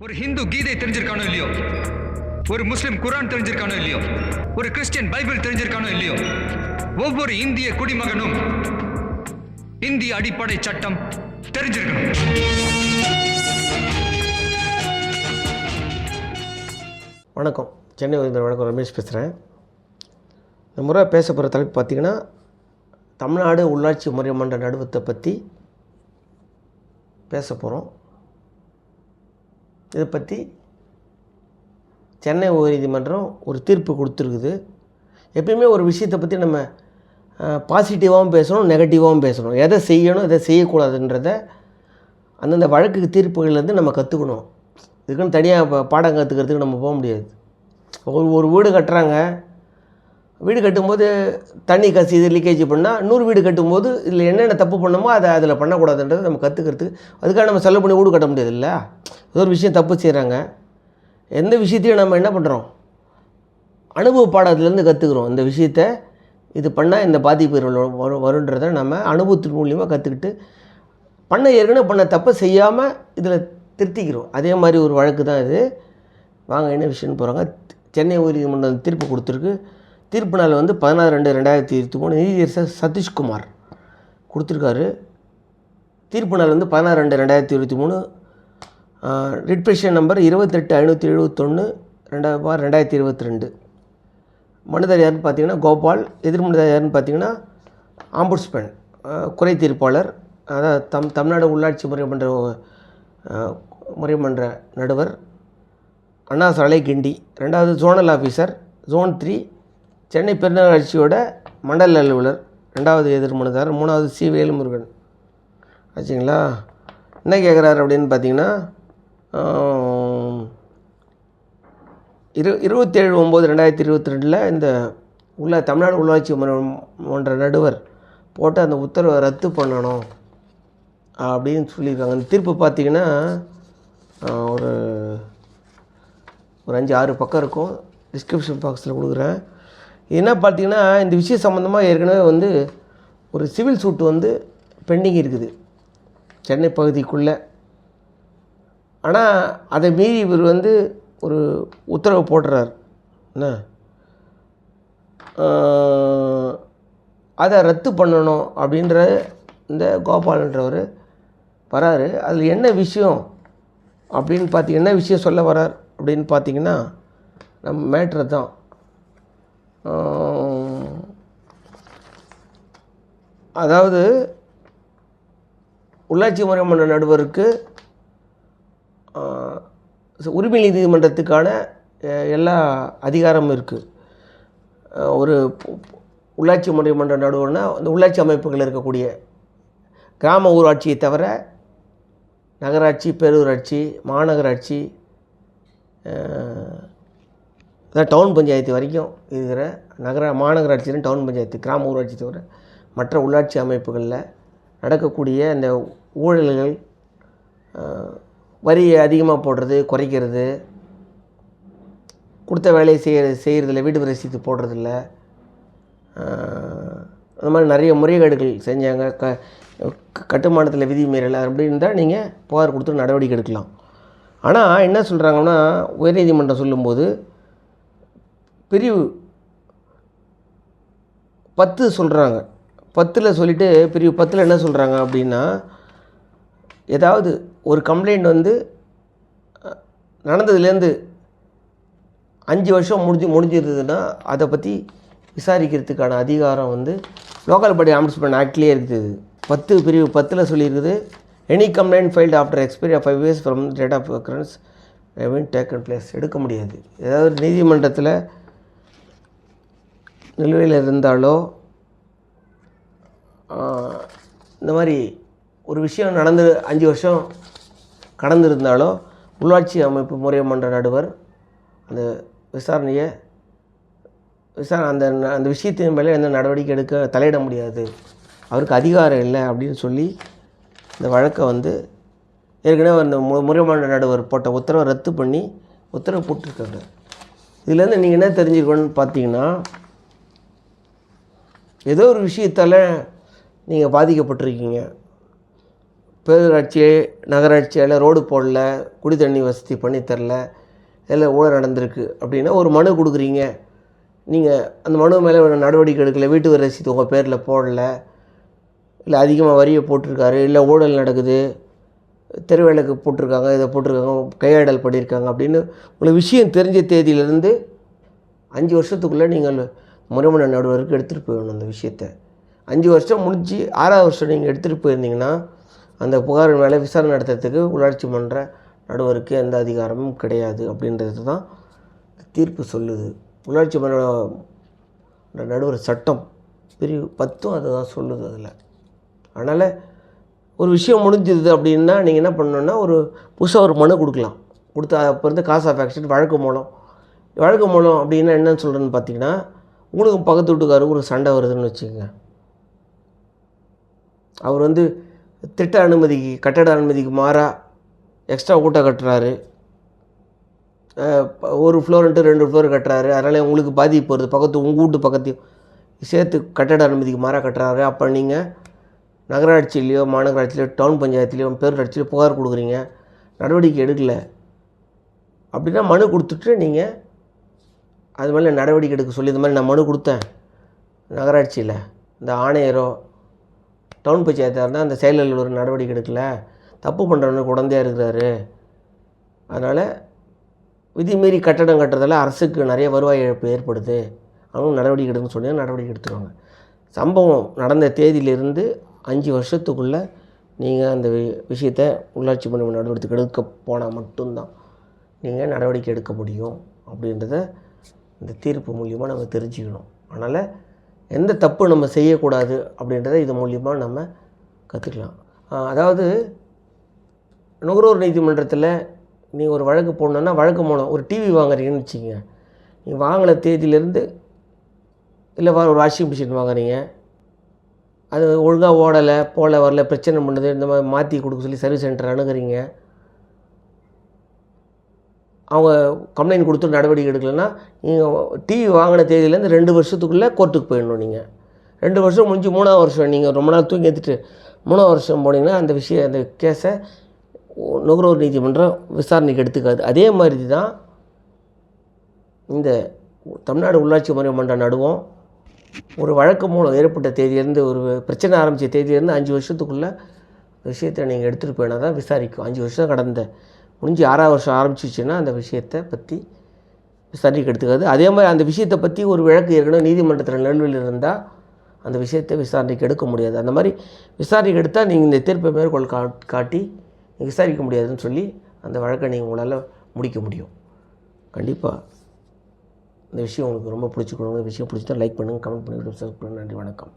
ஒரு ஹிந்து கீதை தெரிஞ்சிருக்கானோ இல்லையோ? ஒரு முஸ்லிம் குரான் தெரிஞ்சிருக்கானோ இல்லையோ? ஒரு கிறிஸ்டியன் பைபிள் தெரிஞ்சிருக்கானோ இல்லையோ? ஒவ்வொரு இந்திய குடிமகனும் இந்திய அடிப்படை சட்டம் தெரிஞ்சிருக்கணும். வணக்கம். சென்னை உதவி வணக்கம். ரமேஷ் பேசுகிறேன் இந்த முறை பேச போகிற தலைப்பு பார்த்திங்கன்னா தமிழ்நாடு உள்ளாட்சி முறைமன்ற நடுவத்தை பற்றி பேச போகிறோம் இதை பற்றி சென்னை உயர்நீதிமன்றம் ஒரு தீர்ப்பு கொடுத்துருக்குது. எப்பயுமே ஒரு விஷயத்தை பற்றி நம்ம பாசிட்டிவாகவும் பேசணும் நெகட்டிவாகவும் பேசணும். எதை செய்யணும் எதை செய்யக்கூடாதுன்றத அந்தந்த வழக்கு தீர்ப்புகள்லேருந்து நம்ம கற்றுக்கணும் இதுக்குன்னு தனியாக இப்போ பாடம் கற்றுக்கிறதுக்கு நம்ம போக முடியாது. ஒரு ஒரு வீடு கட்டுறாங்க வீடு கட்டும்போது தண்ணி கசிது லீக்கேஜ் பண்ணால் நூறு வீடு கட்டும்போது இதில் என்னென்ன தப்பு பண்ணணுமோ அதை அதில் பண்ணக்கூடாதுன்றதை நம்ம கற்றுக்கிறதுக்கு அதுக்காக நம்ம செலவு பண்ணி வீடு கட்ட முடியாது இல்லை ஏதோ ஒரு விஷயம் தப்பு செய்கிறாங்க எந்த விஷயத்தையும் நம்ம என்ன பண்ணுறோம் அனுபவ பாடத்துலேருந்து கற்றுக்குறோம் இந்த விஷயத்த இது பண்ணால் இந்த பாதிப்பு வரும் வருன்றதை நம்ம அனுபவத்தின் மூலியமாக கற்றுக்கிட்டு பண்ண ஏற்கனவே பண்ண தப்பை செய்யாமல் இதில் திருத்திக்கிறோம். அதே மாதிரி ஒரு வழக்கு தான் இது. வாங்க என்ன விஷயம்னு போகிறாங்க சென்னை உயர்நீதிமன்றம் தீர்ப்பு கொடுத்துருக்கு. தீர்ப்பு நாள் வந்து பதினாறு ரெண்டு ரெண்டாயிரத்தி இருபத்தி மூணு நீதியரசர் சதீஷ்குமார் கொடுத்துருக்காரு. தீர்ப்பு நாள் வந்து பதினாறு ரெண்டு ரெண்டாயிரத்தி இருபத்தி மூணு ரிட்பெஷன் நம்பர் இருபத்தெட்டு ஐநூற்றி எழுபத்தொன்று ரெண்டாயிரம் ரெண்டாயிரத்தி இருபத்தி ரெண்டு மனுதார் யாருன்னு பார்த்தீங்கன்னா கோபால் எதிர்மனுதார் யாருன்னு பார்த்தீங்கன்னா ஆம்புட்ஸ்மேன் குறை தீர்ப்பாளர் அதாவது தம் தமிழ்நாடு உள்ளாட்சி முறைமன்ற முறைமன்ற நடுவர். அண்ணா சாலை கிண்டி ரெண்டாவது zonal officer zone three Chennai பெருநகராட்சியோட மண்டல அலுவலர் ரெண்டாவது எதிர்மனுதார் மூணாவது சி. வேலுமுருகன். ஆச்சுங்களா? என்ன கேட்குறாரு அப்படின்னு பார்த்தீங்கன்னா இரு இருபத்தேழு ஒம்பது ரெண்டாயிரத்தி இருபத்தி ரெண்டில் இந்த உள்ள தமிழ்நாடு உள்ளாட்சி மன்ற- நடுவர் போட்டு அந்த உத்தரவை ரத்து பண்ணணும் அப்படின்னு சொல்லியிருக்காங்க. அந்த தீர்ப்பு பார்த்தீங்கன்னா ஒரு ஒரு அஞ்சு ஆறு பக்கம் இருக்கும். டிஸ்கிரிப்ஷன் பாக்ஸில் கொடுக்குறேன். என்ன பார்த்தீங்கன்னா இந்த விஷயம் சம்மந்தமாக ஏற்கனவே வந்து ஒரு சிவில் சூட் வந்து பெண்டிங் இருக்குது. சென்னை பகுதிக்குள்ளே. ஆனால் அதை மீறி இவர் வந்து ஒரு உத்தரவு போடுறார். என்ன? அதை ரத்து பண்ணணும் அப்படின்ற இந்த கோபாலன்றவர் வராரு. அதில் என்ன விஷயம் அப்படின்னு பார்த்தீங்கன்னா என்ன விஷயம் சொல்ல வரார் அப்படின்னு பார்த்தீங்கன்னா நம்ம மேட்ரு தான் அதாவது உள்ளாட்சி முறைமன்ற நடுவருக்கு உரிமை நீதிமன்றத்துக்கான எல்லா அதிகாரமும் இருக்குது ஒரு உள்ளாட்சி முறைமன்ற நடுவர்னா அந்த உள்ளாட்சி அமைப்புகள் இருக்கக்கூடிய கிராம ஊராட்சியை தவிர நகராட்சி பேரூராட்சி மாநகராட்சி அதான் டவுன் பஞ்சாயத்து வரைக்கும் இருக்கிற நகர மாநகராட்சியிலும் டவுன் பஞ்சாயத்து கிராம ஊராட்சி தவிர மற்ற உள்ளாட்சி அமைப்புகளில் நடக்கக்கூடிய அந்த ஊழல்கள் வரி வரியை அதிகமாக போடுறது குறைக்கிறது கொடுத்த வேலையை செய்ய செய்கிறதில்ல வீடு ரசீது போடுறதில்ல. அந்த மாதிரி நிறைய முறைகேடுகள் செஞ்சாங்க. க க- கட்டுமானத்தில் விதி மீறல் அப்படி இருந்தால் நீங்கள் புகார் கொடுத்து நடவடிக்கை எடுக்கலாம். ஆனால் என்ன சொல்கிறாங்கன்னா உயர்நீதிமன்றம் சொல்லும்போது பிரிவு பத்து சொல்கிறாங்க. பத்தில் சொல்லிவிட்டு பிரிவு பத்தில் என்ன சொல்கிறாங்க அப்படின்னா ஏதாவது ஒரு கம்ப்ளைண்ட் வந்து நடந்ததுலேருந்து அஞ்சு வருஷம் முடிஞ்சு முடிஞ்சிருந்ததுன்னா அதை பற்றி விசாரிக்கிறதுக்கான அதிகாரம் வந்து லோக்கல் பாடி ஆம்பிஸ்மெண்ட் ஆக்ட்லேயே இருக்குது. பத்து பிரிவு பத்தில் சொல்லியிருக்குது. Any complaint filed after expiry of five years from date of occurrence even taken place எடுக்க முடியாது. ஏதாவது நீதிமன்றத்தில் நிலுவையில் இருந்தாலோ இந்த மாதிரி ஒரு விஷயம் நடந்து அஞ்சு வருஷம் கடந்திருந்தாலும் உள்ளாட்சி அமைப்பு முறைமன்ற நடுவர் அந்த விசாரணையை விசாரணை அந்த அந்த விஷயத்தின் மேலே எந்த நடவடிக்கை எடுக்க தலையிட முடியாது. அவருக்கு அதிகாரம் இல்லை அப்படின்னு சொல்லி இந்த வழக்கை வந்து ஏற்கனவே அந்த மு முறைமன்ற நடுவர் போட்ட உத்தரவை ரத்து பண்ணி உத்தரவு போட்டிருக்காங்க. இதுலேருந்து நீங்கள் என்ன தெரிஞ்சுக்கணும்னு பார்த்தீங்கன்னா ஏதோ ஒரு விஷயத்தால் நீங்கள் பாதிக்கப்பட்டிருக்கீங்க. பேரூராட்சி நகராட்சியால் ரோடு போடல குடி தண்ணி வசதி பண்ணித்தரல இதில் ஊழல் நடந்திருக்கு அப்படின்னா ஒரு மனு கொடுக்குறீங்க. நீங்கள் அந்த மனு மேலே ஒரு நடவடிக்கை எடுக்கல வீட்டு வரி ரசீது உங்கள் பேரில் போடல இல்லை அதிகமாக வரியை போட்டிருக்காரு இல்லை ஊழல் நடக்குது தெருவேலைக்கு போட்டிருக்காங்க இதை போட்டிருக்காங்க கையாடல் பண்ணியிருக்காங்க அப்படின்னு உங்களுக்கு விஷயம் தெரிஞ்ச தேதியிலேருந்து அஞ்சு வருஷத்துக்குள்ளே நீங்கள் முறைமன நடுவருக்கு எடுத்துகிட்டு போயிடணும் அந்த விஷயத்தை. அஞ்சு வருஷம் முடிஞ்சு ஆறாவது வருஷம் நீங்கள் எடுத்துகிட்டு போயிருந்தீங்கன்னா அந்த புகார் மேலே விசாரணை நடத்துறதுக்கு உள்ளாட்சி மன்ற நடுவருக்கு எந்த அதிகாரமும் கிடையாது அப்படின்றது தான் தீர்ப்பு சொல்லுது. உள்ளாட்சி மன்ற நடுவர் சட்டம் பிரிவு பத்தும் அதை தான் சொல்லுது அதில். அதனால் ஒரு விஷயம் முடிஞ்சது அப்படின்னா நீங்கள் என்ன பண்ணணுன்னா ஒரு புதுசாக ஒரு மனு கொடுக்கலாம். கொடுத்து அப்போ இருந்து காஸ் ஆஃப் ஆக்ஷன் வழக்கு மூலம். வழக்கு மூலம் அப்படின்னா என்னன்னு சொல்கிறேன்னு பார்த்தீங்கன்னா உங்களுக்கு பக்கத்து வீட்டுக்காரருக்கு ஒரு சண்டை வருதுன்னு வச்சுக்கோங்க. அவர் வந்து திட்ட அனுமதிக்கு கட்டட அனுமதிக்கு மாறாக எக்ஸ்ட்ரா கூட்டம் கட்டுறாரு. ஒரு ஃப்ளோர்ன்ட்டு ரெண்டு ஃப்ளோர் கட்டுறாரு. அதனால் உங்களுக்கு பாதிப்பு வருது. பக்கத்து உங்கள் வீட்டு பக்கத்தையும் சேர்த்து கட்டட அனுமதிக்கு மாறாக கட்டுறாரு. அப்போ நீங்கள் நகராட்சியிலையோ மாநகராட்சியிலையோ டவுன் பஞ்சாயத்துலேயோ பேரூராட்சியிலையோ புகார் கொடுக்குறீங்க. நடவடிக்கை எடுக்கல. அப்படின்னா மனு கொடுத்துட்டு நீங்கள் அது மேலே நடவடிக்கை எடுக்க சொல்லி இந்த மாதிரி நான் மனு கொடுத்தேன். நகராட்சியில். இந்த ஆணையரோ டவுன் பஞ்சாயத்தாக இருந்தால் அந்த செயலில் ஒரு நடவடிக்கை எடுக்கல. தப்பு பண்ணுறவனுக்கு உடந்தையாக இருக்கிறாரு. அதனால் விதிமீறி கட்டடம் கட்டுறதால அரசுக்கு நிறைய வருவாய் இழப்பு ஏற்படுது. அவங்க நடவடிக்கை எடுக்கணும்னு சொல்லி நடவடிக்கை எடுத்துருவாங்க. சம்பவம் நடந்த தேதியிலிருந்து அஞ்சு வருஷத்துக்குள்ளே நீங்கள் அந்த வி விஷயத்தை உள்ளாட்சி மன்ற நடவடிக்கை எடுக்க போனால் மட்டும்தான். நீங்கள் நடவடிக்கை எடுக்க முடியும் அப்படின்றத இந்த தீர்ப்பு மூலியமாக நம்ம தெரிஞ்சுக்கணும். அதனால் எந்த தப்பு நம்ம செய்யக்கூடாது அப்படின்றத இது மூலியமாக நம்ம கற்றுக்கலாம் அதாவது நுகர்வோர் நீதிமன்றத்தில் நீங்கள் ஒரு வழக்கு போடணுன்னா வழக்கு மூலம் ஒரு டிவி வாங்குறீங்கன்னு வச்சுக்கோங்க. நீங்கள் வாங்கின தேதியிலேருந்து இல்லை வா ஒரு வாஷிங் மிஷின் வாங்குறீங்க. அது ஒழுங்காக ஓடலை போல வரல பிரச்சனை பண்ணுது இந்த மாதிரி மாற்றி கொடுக்க சொல்லி சர்வீஸ் சென்டர் அணுகுறீங்க. அவங்க கம்ப்ளைண்ட் கொடுத்து நடவடிக்கை எடுக்கலைன்னா நீங்கள் டிவி வாங்கின தேதியிலேருந்து ரெண்டு வருஷத்துக்குள்ளே கோர்ட்டுக்கு போயிடணும் நீங்கள் ரெண்டு வருஷம் முடிஞ்சு மூணாவது வருஷம் நீங்கள் ரொம்ப நாள் தூங்கி எடுத்துட்டு மூணாவது வருஷம் போனீங்கன்னா அந்த விஷயம் அந்த கேஸை நுகர்வோர் நீதிமன்றம் விசாரணைக்கு எடுத்துக்காது. அதே மாதிரி தான் இந்த தமிழ்நாடு உள்ளாட்சி முறை மன்ற நடுவோம் ஒரு வழக்கு மூலம் ஏற்பட்ட தேதியிலேருந்து ஒரு பிரச்சனை ஆரம்பித்த தேதியிலேருந்து அஞ்சு வருஷத்துக்குள்ளே விஷயத்தை நீங்கள் எடுத்துகிட்டு போயினா தான் விசாரிக்கும். அஞ்சு வருஷம் கடந்த முடிஞ்சு ஆறாவது வருஷம் ஆரம்பிச்சிச்சுன்னா அந்த விஷயத்தை பற்றி விசாரணைக்கு எடுத்துக்காது. அதே மாதிரி அந்த விஷயத்தை பற்றி ஒரு வழக்கு ஏற்கனவே நீதிமன்றத்தில் நிலவில் இருந்தால் அந்த விஷயத்தை விசாரணைக்கு எடுக்க முடியாது. அந்த மாதிரி விசாரணைக்கு எடுத்தால் நீங்கள் இந்த தீர்ப்பை மேற்கொள் கா காட்டி நீங்கள் விசாரிக்க முடியாதுன்னு சொல்லி அந்த வழக்கை நீங்கள் உங்களால் முடிக்க முடியும். கண்டிப்பாக இந்த விஷயம் உங்களுக்கு ரொம்ப பிடிச்சிக்கணும் இந்த விஷயம் பிடிச்சிட்டா லைக் பண்ணுங்கள் கமெண்ட் பண்ணுங்கள் சப்ஸ்கிரைப் பண்ணுங்கள் நன்றி வணக்கம்.